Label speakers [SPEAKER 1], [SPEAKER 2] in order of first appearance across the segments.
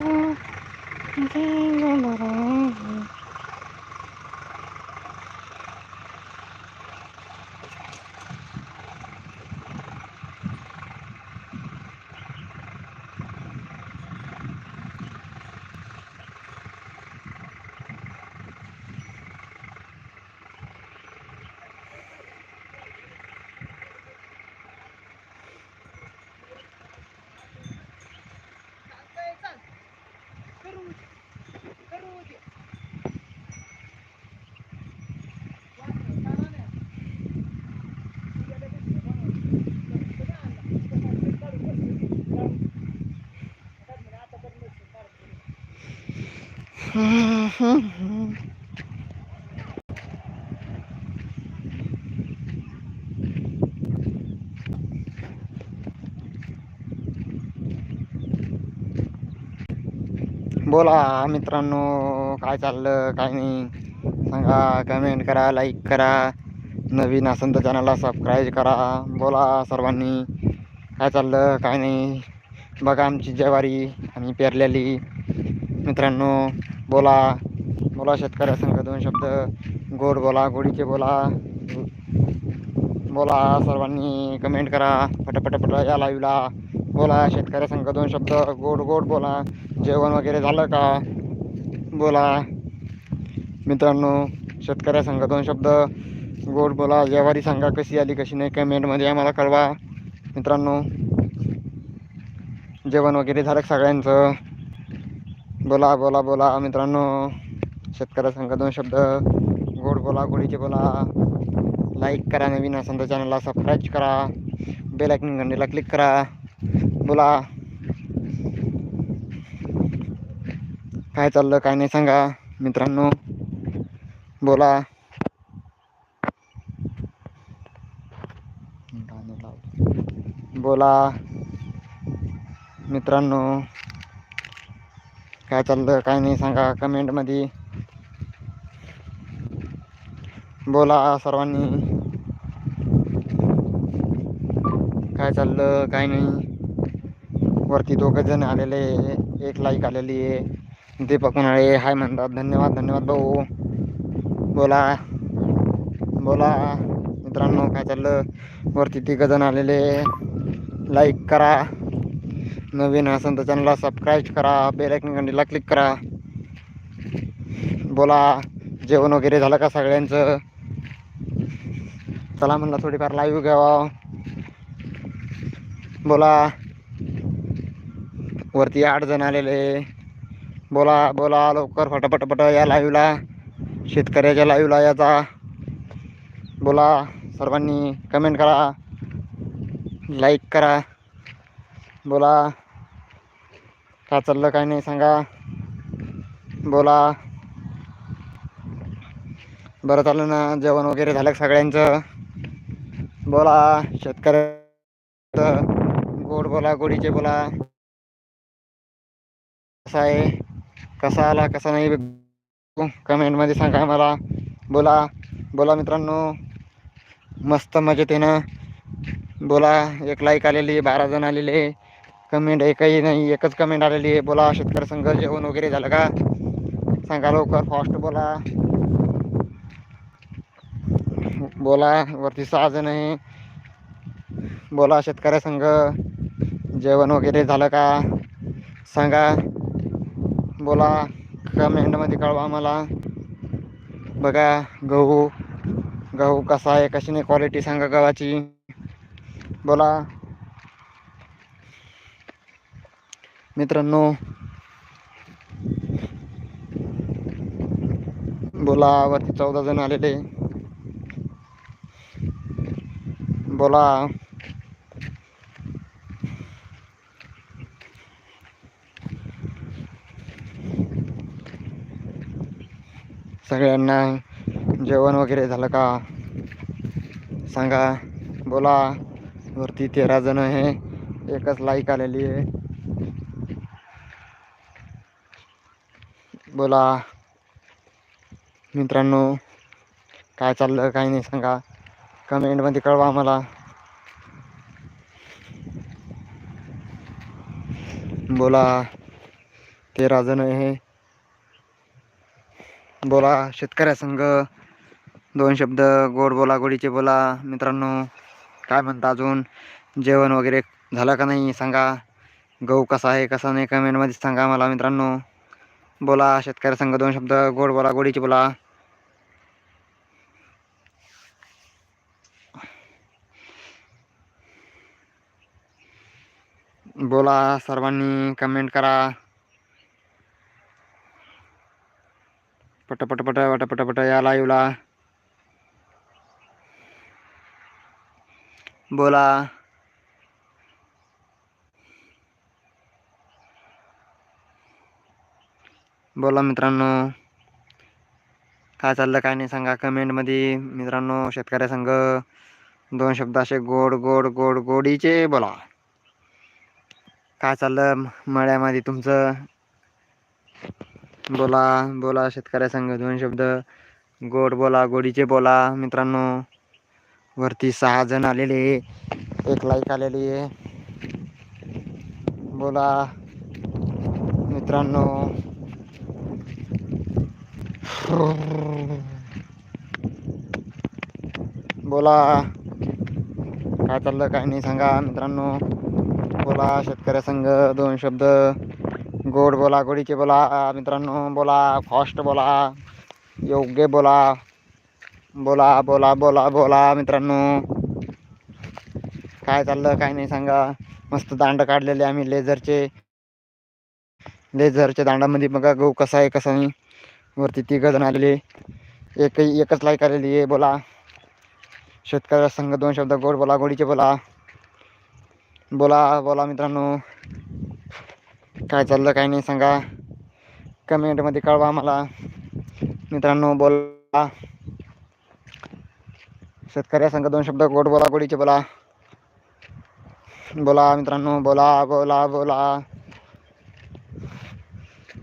[SPEAKER 1] Ang ganda mo rin. बोला मित्रांनो काय चाललं काय नाही? सांगा कमेंट करा लाईक करा. नवीन असेल तर चॅनलला सबस्क्राईब करा. बोला सर्वांनी काय चाललं काय नाही? बघा आमची जवारी आम्ही पेरलेली. मित्रांनो बोला. बोला शेतकऱ्यासंग दोन शब्द. गोड बोला गोडीचे बोला. बोला सर्वांनी कमेंट करा. पटापटापट या लाईव्हला बोला शेतकऱ्यासंग दोन शब्द. गोड गोड बोला. जेवण वगैरे झालं का? बोला. मित्रांनो शेतकऱ्यासंग दोन शब्द. गोड बोला जेवारी सांगा कशी आली कशी नाही कमेंटमध्ये आम्हाला कळवा. मित्रांनो जेवण वगैरे झालं सगळ्यांचं? बोला बोला बोला मित्रांनो. शेतकऱ्यासंग दोन शब्द गोड बोला गोडीचे बोला. लाईक करा नवीन असेल तर चॅनलला सबस्क्राईब करा. बेल आयकन क्लिक करा. बोला. काय चाललं काय नाही सांगा मित्रांनो. बोला. बोला. मित्रांनो. काय चाललं काय नाही सांगा कमेंटमध्ये बोला सर्वांनी. काय चाललं? काय नाही. वरती दोघं जण आलेले एक लाईक आलेली आहे. दीपक उन्हाळे हाय म्हणतात. धन्यवाद धन्यवाद भाऊ. बोला. बोला. मित्रांनो काय चाललं? वरती तिघं जण आलेले लाईक करा. नवीन असेल तर चॅनलला सबस्क्राईब करा. बेलायकन घंटीला क्लिक करा. बोला. जेवण वगैरे झालं का सगळ्यांचं? चला म्हणलं थोडीफार लाईव्ह घ्यावा. बोला. वरती आठ जण आलेले. बोला बोला लवकर फटाफटापट या लाईव्हला शेतकऱ्याच्या लाईव्हला याचा. बोला सर्वांनी कमेंट करा. लाईक करा. बोला. काय चाललं काय नाही सांगा. बोला. बरं चाललं ना जेवण वगैरे झालं सगळ्यांचं? बोला शेतकऱ्या गोड बोला गोडीचे बोला. कसा आहे? कसा आला कसा नाही कमेंटमध्ये सांगा मला बोला बोला मित्रांनो. मस्त मजेत आहे ना बोला एक लाईक आलेली बारा जण आलेले कमेंट एकही नाही एकच कमेंट आलेली आहे. बोला शेतकरी संघ जेवण वगैरे झालं का? सांगा लवकर फास्ट बोला. बोला वरती सहा जण आहे. बोला शेतकऱ्या संघ जेवण वगैरे झालं का? सांगा. बोला कमेंटमध्ये कळवा मला बघा गहू गहू कसा आहे कशी नाही क्वालिटी सांगा गव्हाची. बोला. मित्रांनो बोला वरती चौदा जण आलेले. बोला. सगळ्यांना जेवण वगैरे झालं का? सांगा. बोला. वरती तेरा जण आहे. एकच लाईक आलेली आहे. बोला. मित्रांनो काय चाललं काय नाही सांगा. कमेंटमध्ये कळवा आम्हाला. बोला तेरा जण हे बोला शेतकऱ्या संघ. दोन शब्द गोड बोला गोडीचे बोला. मित्रांनो काय म्हणता अजून? जेवण वगैरे झालं का नाही? सांगा. गहू कसा आहे कसा नाही? कमेंटमध्ये सांगा मला मित्रांनो. बोला शेतकऱ्या संघ दोन शब्द गोड बोला गोडीचे बोला. बोला सर्वांनी कमेंट करा. पटपट पट पट पट पट या लाईव्हला बोला. बोला मित्रांनो. काय चाललं काय नाही सांगा कमेंटमध्ये मित्रांनो शेतकऱ्या संघ दोन शब्द असे गोड गोड गोड गोडीचे बोला. काय चाललं मळ्यामध्ये तुमचं? बोला बोला शेतकऱ्या संघ दोन शब्द. गोड बोला गोडीचे बोला मित्रांनो. वरती सहा जण आलेले एक लाईक आलेली आहे. बोला मित्रांनो. बोला. काय चाललं काय नाही सांगा मित्रांनो. बोला शेतकऱ्या संघ दोन शब्द. गोड बोला गोडीचे बोला मित्रांनो बोला फास्ट बोला योग्य बोला. बोला बोला बोला बोला मित्रांनो. काय चाललं काय नाही सांगा. मस्त दांड काढलेले आम्ही लेझरचे. लेझरच्या दांडामध्ये बघा गहू कसा आहे कसा नाही. वरती ती गजन आलेली एक एकच लाईक आलेली आहे बोला. शेतकऱ्या संघ दोन शब्द गोड बोला गोडीचे बोला. बोला बोला मित्रांनो. काय चाललं काय नाही सांगा. कमेंटमध्ये कळवा मला मित्रांनो बोला. शेतकऱ्या संघ दोन शब्द गोड बोला गोडीचे बोला. बोला मित्रांनो बोला बोला बोला.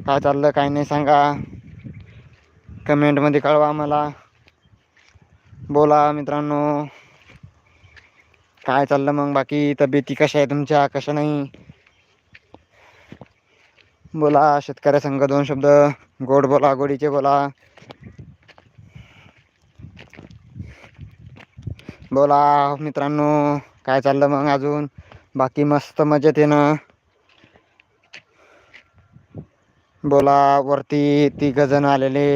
[SPEAKER 1] काय चाललं काय नाही सांगा. कमेंटमध्ये कळवा मला बोला मित्रांनो. काय चाललं मग? बाकी तब्येती कशा आहे तुमच्या? कशा नाही? बोला शेतकऱ्या संघ दोन शब्द. गोड बोला गोडीचे बोला. बोला मित्रांनो काय चाललं मग अजून? बाकी मस्त मजेत येणं ना? बोला वरती तिघ जण आलेले.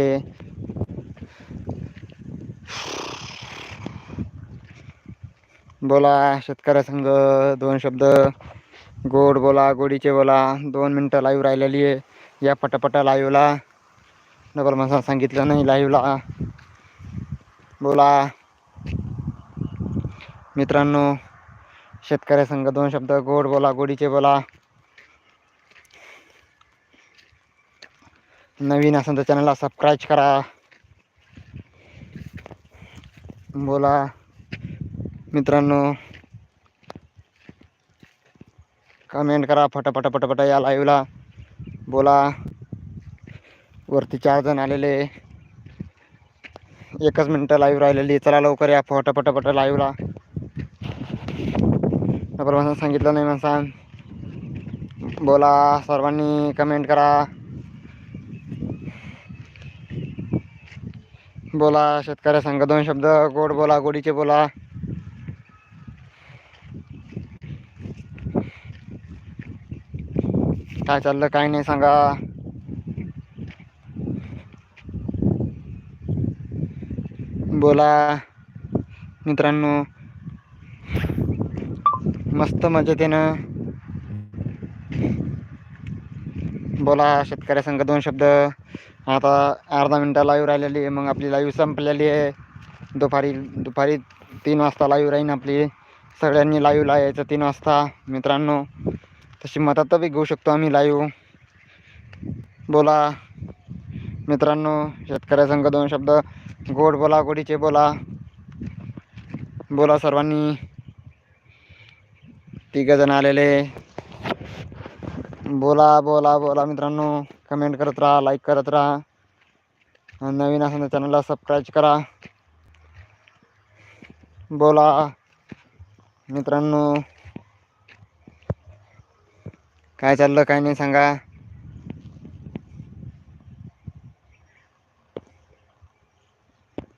[SPEAKER 1] बोला शेतकऱ्या संघ दोन शब्द. गोड बोला गोडीचे बोला. दोन मिनटं लाईव्ह राहिलेली आहे. या पटापटा लाईव्हला डबल मसा सांगितलं नाही लाईव्हला बोला. मित्रांनो शेतकऱ्या संघ दोन शब्द. गोड बोला गोडीचे बोला. नवीन असेल तर चॅनलला सबस्क्राईब करा. बोला. मित्रांनो कमेंट करा फटाफट फटाफट या लाईव्हला बोला. वरती चार जण आलेले. एकच मिनटं लाईव्ह राहिलेली. चला लवकर या फटा लाईव्हला डबल सांगितलं नाही म्हणसान बोला सर्वांनी कमेंट करा. बोला शेतकऱ्या सांगा दोन शब्द. गोड बोला गोडीचे बोला. काय चाललं काय नाही सांगा. बोला. मित्रांनो मस्त मजेत आहे बोला शेतकऱ्या संघ दोन शब्द. आता अर्धा मिनटं लाईव्ह राहिलेली आहे मग आपली लाईव्ह संपलेली आहे. दुपारी दुपारी तीन वाजता लाईव्ह राहीन आपली. सगळ्यांनी लाईव्ह लावायचं तीन वाजता. मित्रांनो तशी मतात बी घेऊ शकतो आम्ही लाईव्ह बोला. मित्रांनो शेतकऱ्या संघ दोन शब्द. गोड बोला गोडीचे बोला. बोला सर्वांनी. तिघ जण आलेले. बोला बोला बोला मित्रांनो. कमेंट करत राहा लाईक करत राहा. नवीन असं चॅनलला सबस्क्राईब करा. बोला. मित्रांनो. काय चाललं? काय नाही सांगा.